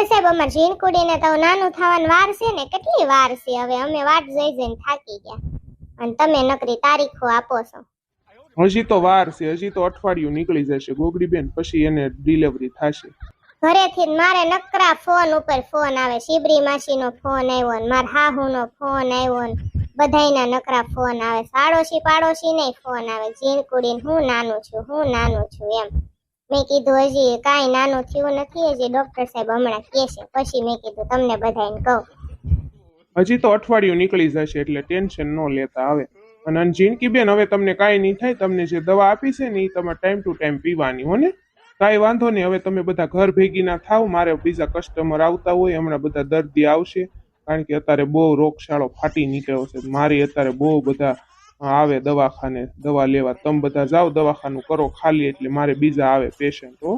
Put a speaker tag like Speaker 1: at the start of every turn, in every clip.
Speaker 1: Doctor સાહેબ અમાર ઝીણકુડીને તો નાનું થવાનું વાર છે ને કેટલી વાર છે? હવે અમે વાટ જઈ જઈને થાકી ગયા. અને તમે નકરી તારીખો આપો છો.
Speaker 2: હજી તો વાર છે હજી તો અઠવાડિયું નીકળી જશે ગોગડી બેન પછી એને ડિલિવરી થશે.
Speaker 1: ઘરેથી મારે નકરા ફોન ઉપર ફોન આવે શિબરી માસીનો ફોન આવ્યો ને મારા હાહુનો ફોન આવ્યો ને બધાયના નકરા ફોન આવે પાડોશી પાડોશી નહીં ફોન આવે ઝીણકુડીને હું નાનું છું હું નાનું છું એમ. મેં કીધું હજી કાંઈ નાનું થયું નથી, હજી ડોક્ટર સાહેબ હમણાં કહેશે પછી મેં કીધું તમને બધાને કહું.
Speaker 2: હજી તો અઠવાડિયું નીકળી જશે, એટલે ટેન્શન ન લેતા આવે. અને જિંદગી બેન, હવે તમને કાંઈ નહીં થાય, તમને જે દવા આપી છે ને એ તમે ટાઈમ ટુ ટાઈમ પીવાની, હો ને? કાંઈ વાંધો નહીં, હવે તમે બધા ઘર ભેગી ના થાવ મારે બીજા કસ્ટમર આવતા હોય, હમણાં બધા દર્દી આવશે. કારણ કે અત્યારે બહુ રોગશાળો ફાટી નીકળ્યો છે, મારી અત્યારે બહુ બધા આવે દવાખાને દવા લેવા. તમે બધા જાઓ દવાખાનું કરો ખાલી એટલે મારે બીજા આવે પેશન્ટ હો.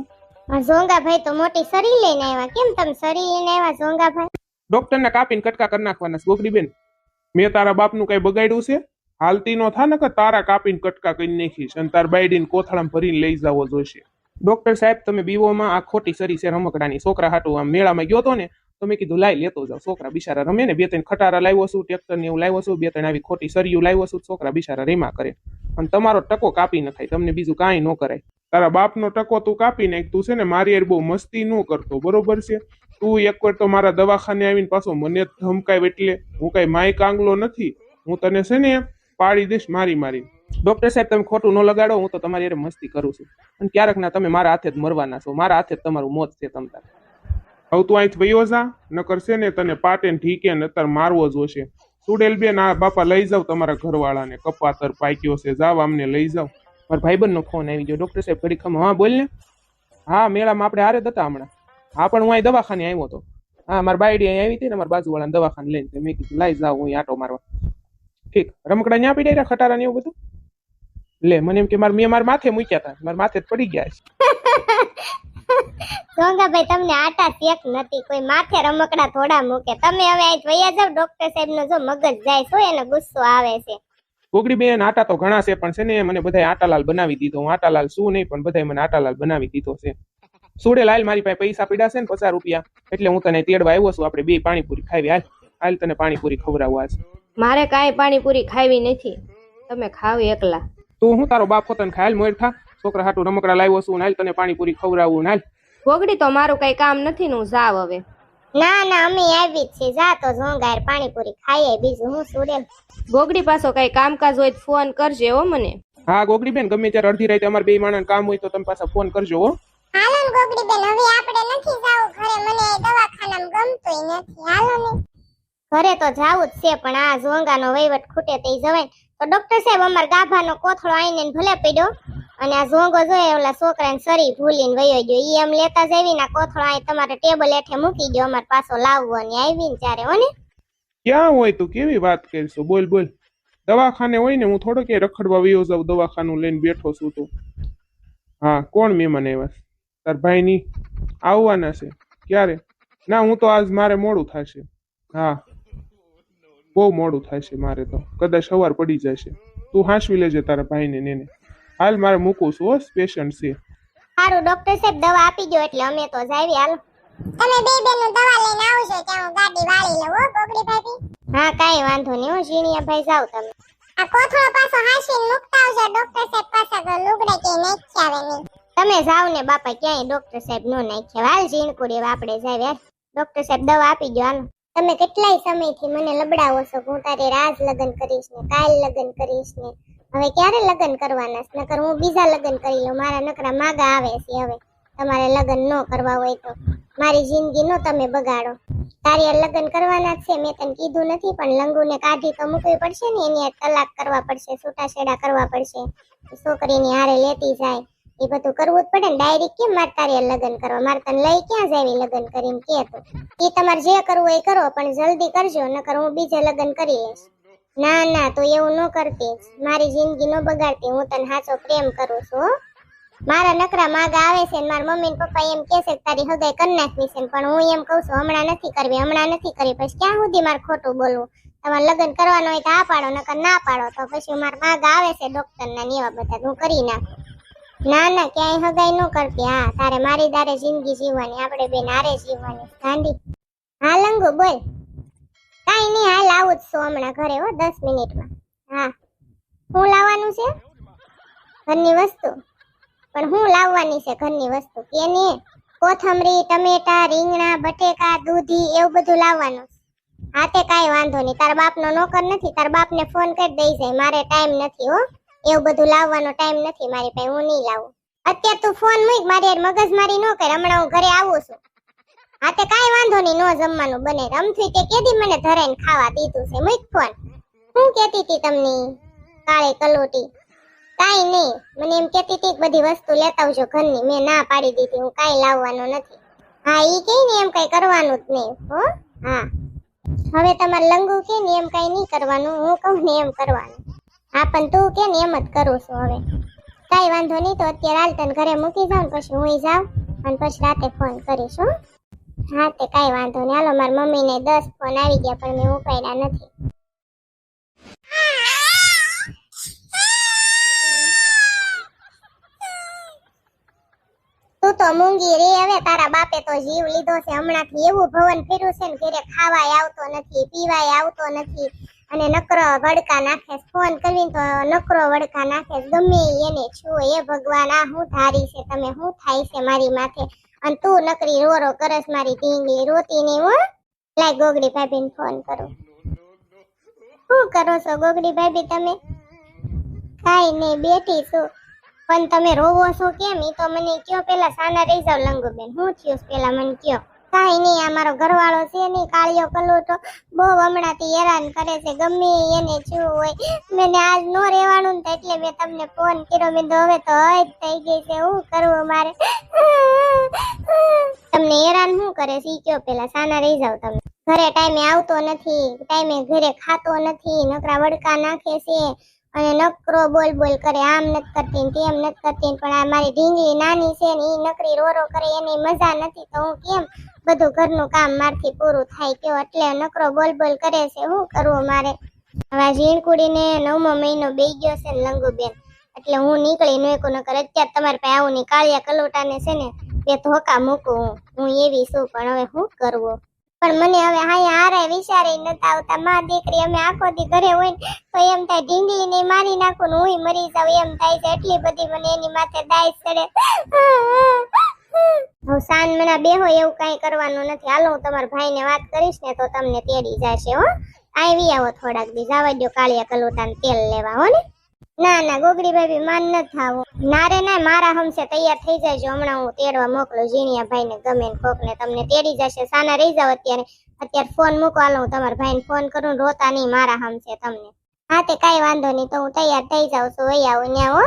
Speaker 1: આ ઝોંગાભાઈ તો મોટી સરી લઈને આવ્યા. કેમ તમે સરી લઈને આવ્યા ઝોંગાભાઈ?
Speaker 2: ડોક્ટરને કાપીને કટકા કરી નાખવાના ગોગડી બેન. મેં તારા બાપનું કઈ બગાડ્યું છે? હાલતી નો થા ને કે તારા કાપીને કટકા કરી નાખીશ અને તાર બાયડીને કોથળામાં ભરીને લઈ જવો જોઈશે ડોક્ટર સાહેબ તમે બીવોમાં આ ખોટી સરી છે રમકડાની. છોકરા હાટું આમ મેળામાં ગયો તો ને તો મેં કીધું લાઈ લેતો જાવ છોકરા બિચારા રમે ને, બે ત્રણ ખટારા લાવ્યો છું, ટ્રેક્ટર ને એવું લાવ્યો છું, બે ત્રણ આવી ખોટી સરિયું લાવ્યો છું, છોકરા બિચારા રેમા કરે. અને તમારો ટકો કાપી નખાય તમને બીજું કાંઈ ન કરાય. તારા બાપનો ટકો તું કાપી નાખ, તું છે ને મારી યાર બહુ મસ્તી ન કરતો, બરોબર છે? તું એકવાર તો મારા દવાખાને આવીને પાછો મને ધમકાય એટલે હું કઈ માય કાંગલો નથી. હું તને છે ને પાડી દઈશ મારી મારી ડોક્ટર સાહેબ, તમે ખોટું ન લગાડો, હું તો તમારી યાર મસ્તી કરું છું. અને ક્યારેક ના તમે મારા હાથે જ મરવાના છો, મારા હાથે જ તમારું મોત છે તમ તાર હવે તું અહીંથી વયો જા, નકર છે ને તને પાટે ને ઠીકે ને અત્યારે મારવો જોશે સુડેલ બેન, આ બાપા લઈ જાવ તમારા ઘરવાળાને, કપાતર પાક્યો છે, જાવ અમને લઈ જાવ. મારા ભાઈબંધનો ફોન આવી ગયો. ડૉક્ટર સાહેબ ઘડી ખમ હા, બોલ ને. હા, મેળામાં આપણે હારે હતા હમણાં. હા, પણ હું અહીં દવાખાને આવ્યો હતો. હા, મારા બાયડી અહીં આવી હતી ને, મારા બાજુવાળાને દવાખાને લઈને. મેં કીધું, લઈ જાવ હું આટો મારવા. ઠીક, રમકડા ન્યા પડી રહ્યા, ખટારા ને એવું બધું? લે, મને એમ કે મારે, મેં મારા માથે મૂક્યા હતા મારા માથે જ પડી ગયા છે.
Speaker 1: ઝોંગાભાઈ તમને આટા શેક નથી. કોઈ માથે રમકડા થોડા મૂકે. તમે હવે અહીં વયા જાવ ડોક્ટર સાહેબ નો જો મગજ જાય તો એને ગુસ્સો આવે છે.
Speaker 2: ગોગડી બેન આટા તો ઘણા છે પણ છે ને મને બધાય આટાલાલ બનાવી દીધો. હું આટાલાલ શું નહીં પણ બધાય મને આટાલાલ બનાવી દીધો છે. સુડે લાલ મારી પાસે પૈસા પીડા છે ને પચાસ રૂપિયા. એટલે હું તને તેડવા આવ્યો છું આપણે બે પાણીપુરી ખાવી હાલ હાલ તને પાણીપુરી ખવડાવવા આજ.
Speaker 3: મારે કાંઈ પાણીપુરી ખાવી નથી. તમે ખાવ એકલા.
Speaker 2: તું હું તારો બાપ હોતને ખાયલ મોર થા છોકરા હાટું રમકડા લાવ્યો છું હાલ તને પાણીપુરી ખવડાવું હાલ.
Speaker 3: ગોગડી તો મારું કઈ કામ નથી ને હું જાવ હવે.
Speaker 1: ના ના અમે આવી જ છીએ. જા તો ઝોંગાર પાણીપુરી ખાઈએ બીજું હું સુડેલ
Speaker 3: ગોગડી પાછો કઈ કામકાજ હોય તો ફોન કરજે હો મને.
Speaker 2: હા ગોગડી બેન ગમે ત્યારે અડધી રાતે અમાર બે માણસ કામ હોય તો તમે પાછા ફોન કરજો હો.
Speaker 1: હાલો ને ગોગડી બેન હવે આપણે નથી જાવું ઘરે. મને દવાખાનામાં ગમતુંય નથી. હાલો ને. ઘરે તો જાવું જ છે પણ આ ઝોંગાનો વહીવટ ખૂટે તે જવાય તો ડોક્ટર સાહેબ અમાર ગાભાનો કોથળો આઈને ભલે પડ્યો. અને આ ઝોંગો જોઈએ ઓલા છોકરાને સરી ભૂલીને વયો ગયો. ઈ એમ લેતા જવી ના કોથળો અહીં તમારે ટેબલ હેઠે મૂકી ગયો. અમાર પાછો લાવવો ને આવીને ત્યારે ઓને
Speaker 2: ક્યાં હોય તું? કેવી વાત કરીશું? બોલ બોલ. દવાખાને હોય ને હું થોડો કે રખડવા વયો જાઉં, દવાખાનું લઈને બેઠો છું તું. હા, કોણ મહેમાન આવ્યા? તાર ભાઈની આવવાના છે. ક્યારે? ના, હું તો આજ મારે મોડું થશે. હા. બહુ મોડું થશે મારે તો. કદાચ સવાર પડી જશે. તું હાંસવી લેજે તારા ભાઈને ને હાલ મારે મૂકું છું હો પેશન્ટ છે.
Speaker 1: સારું ડોક્ટર સાહેબ દવા આપી દો એટલે અમે તો જાવી હાલ. તમે બે બેનો દવા લઈને આવશો ત્યાં હું ગાડી વાળી લઉં હો ગોગડી ભાભી. હા કાઈ વાંધો નહીં હું ઝીણિયા ભાઈ જાવ તમે. આ કોથળો પાછો હાસીને મૂકતા આવજો ડોક્ટર સાહેબ પાછા લુગડે કે નાખી આવે નહીં. તમે જાવ ને બાપા ક્યાંય ડોક્ટર સાહેબ નો નાખે. હાલ ઝીણકુડી હવે આપણે જાવ યાર ડોક્ટર સાહેબ દવા આપી દો આનું તમે કેટલાય સમયથી મને લબડાવો છો હું તારે રાજ લગ્ન કરીશ ને કાલ લગ્ન કરીશ ને. હવે ક્યારે લગ્ન કરવાના છે? નકર હું બીજા લગ્ન કરી લઉં. મારા નકરા માગા આવે છે હવે. તમારે લગ્ન ન કરવા હોય તો. મારી જિંદગી નો તમે બગાડો. તારે લગ્ન કરવાના છે, મેં તને કીધું નથી, પણ લંગુને કાઢી તો મૂકવી પડશે ને, એની તલાક કરવા પડશે, છૂટાછેડા કરવા પડશે. છોકરીની હારે લેતી જાય. એ બધું કરવું જ પડે ને ડાયરી કેમ મારે તારે લગ્ન કરવા? મારે તને લઈ ક્યાં જાવી લગ્ન કરીને કે તું? એ તમારે જે કરવું એ કરો, પણ જલ્દી કરજો, નકર હું બીજે લગ્ન કરી લઈશ. ના ના, તું એવું ન કરતી. મારી જિંદગી ન બગાડતી. હું તને સાચો પ્રેમ કરું છું મારા નકરા માગા આવે છે મારા મમ્મી પપ્પા એમ કહે છે તારી હગાઈ કરી નાખવી છે પણ હું એમ કહું છું, હમણાં નથી કરવી, હમણાં નથી કરવી. પછી ક્યાં સુધી મારે ખોટું બોલવું? તમારે લગ્ન કરવાનું હોય તો આ પાડો, નકર ના પાડો. તો પછી મારા માગા આવે છે ડોક્ટર ના ને એવા બધા હું કરી નાખું. ના ના, ક્યાંય હગાઈ ન કરતી. હા, તારે મારી દારે જિંદગી જીવવાની, આપણે બેન હારે જીવવાની. ગાંધી. હા, લંગુ, બોલ. કાઈ નહીં, હાલ આવું જ છું હમણાં ઘરે હો, દસ મિનિટમાં. હા. શું લાવવાનું છે? ઘરની વસ્તુ? પણ હું લાવવાની છે ઘરની વસ્તુ? કે ને કોથમરી, ટમેટા, રીંગણા, બટેકા, દૂધી, એવું બધું લાવવાનું હા તે કાંઈ વાંધો નહીં. તારા બાપનો નોકર નથી, તારા બાપને ફોન કરી દઈ જાય. મારે ટાઈમ નથી હો. એવું બધું લાવવાનો ટાઈમ નથી મારી પાસે. હું નહીં લાવું. અત્યારે તું ફોન મૂક, મારી મગજ મારી ન કર. હમણાં હું ઘરે આવું છું. હા, તે કાઈ વાંધો નહીં, નો જમવાનું બને. રમથી તે કેદી મને ધરાઈને ખાવા દીધું છે. મૂક હું કહેતી હતી તમને કાળી કલોટી. કાઈ નહીં. મને એમ કહેતી હતી બધી વસ્તુ લેતા આવજો ઘરની. મેં ના પાડી દીધી. હું કાઈ લાવવાનો નથી. હા, ઈ કે ને એમ કાંઈ કરવાનું જ નહીં, હો? હા. હવે તમારે લંગુ કે ને એમ કાંઈ નહીં કરવાનું. હું કહું ને એમ કરવાનું. હા, પણ તું કે ને એમ જ કરું છું હવે. કાઈ વાંધો નહીં, તો અત્યારે હાલ તને ઘરે મૂકી જાઉં પછી હું જાઉં અને પછી રાતે ફોન કરીશ, હો? હા, તે કાંઈ વાંધો નહીં. હાલો, મારી મમ્મીને દસ ફોન આવી ગયા, પણ મેં ઉપાડ્યા નથી. તું તો મૂંગી રે. હવે તારા બાપે તો જીવ લીધો છે. હમણાંથી એવું ભવન ફેર્યું છે ને, ઘરે ખાવાય આવતો નથી, પીવાય આવતો નથી. અને નકરો વડકા નાખે ફોન કરીને તો નકરો વડકા નાખે ગમે એને છું એ ભગવાન, આ હું ધારી છે? તમે હું થાય છે મારી માથે? અને તું નકરી રોરો કરસ મારી ઢીંગલી રોતી નહીં હો? લાય ગોગડી ભાભીને ફોન કરું. શું કરો છો ગોગડી ભાભી તમે? કાઈ નહીં, બેઠી છું. પણ તમે રોવો છો કેમ? ઈ તો મને કયો પેલા સાના રહી જાવ લંગુબેન. હું થયું પેલા મને કયો? કાઈ નહીં અમારો ઘરવાળો છે નહીં કાળિયો કલોટો બહુ હમણાંથી હેરાન કરે છે. ગમે એને શું હોય. મેં આજ નો રહેવાનું ને એટલે મેં તમને ફોન કર્યો. મેં તો હવે તો હજ થઈ ગઈ છે. શું કરવું મારે? તમને હેરાન શું કરે કયો પેલા સાના રહી જાવ તમે. ઘરે ટાઈમે આવતો નથી. ટાઈમે ઘરે ખાતો નથી. નકરા વડકા નાખે છે. અને નકરો બોલ બોલ કરે. આમ નથી કરતી ને તેમ નથી કરતી પણ આ મારી ઢીંગલી નાની છે ને એ નકરી રોરો કરે, એની મજા નથી તો હું કેમ બધું ઘરનું કામ મારથી પૂરું થાય? કયો? એટલે નકરો બોલ બોલ કરે છે. શું કરવું મારે? હવે ઝીણકુડીને નવમો મહિનો બેઈ ગયો છે ને લંગુબેન. એટલે હું નીકળી નકર નકર અત્યારે તમારે પાસે આવું ની કાળિયા કલોટાને છે ને બે ધોકા મૂકું હું. હું એવી છું, પણ હવે શું કરવું? પણ મને હવે હાયા હારે વિચારે નતા આવતા. માં દીકરી અમે આખો દી ઘરે હોય ને, તો એમ થાય ઢીંગલી ને મારી નાખું ને હું મરી જાવ એમ થાય છે. એટલી બધી મને એની માથે દાય ચડે. હવે સાન મના બેહો એવું કઈ કરવાનું નથી. હાલો, હું તમારા ભાઈને વાત કરીશ ને તો તમને તેડી જશે, હો. આવી આવો થોડાક દી. જવા દો કાળિયા કલોટાને તેલ લેવા, હો ને. ના ના, ગોગડી ભાભી, માન ન થાવો. ના રે ના મારા હમસે તૈયાર થઈ જાયજો હમણાં હું તેડવા મોકલું. ભાઈ ભાઈને ગમે ને કોક ને તમને તેડી જશે. સાના રહી જાવ અત્યારે. અત્યારે ફોન મૂકો હું તમારા ભાઈને ફોન કરું. રોતા નહીં મારા હમસે તમને. હા તે કાંઈ વાંધો નહીં, તો હું તૈયાર થઈ જાઉં છું. વહી આવું હો.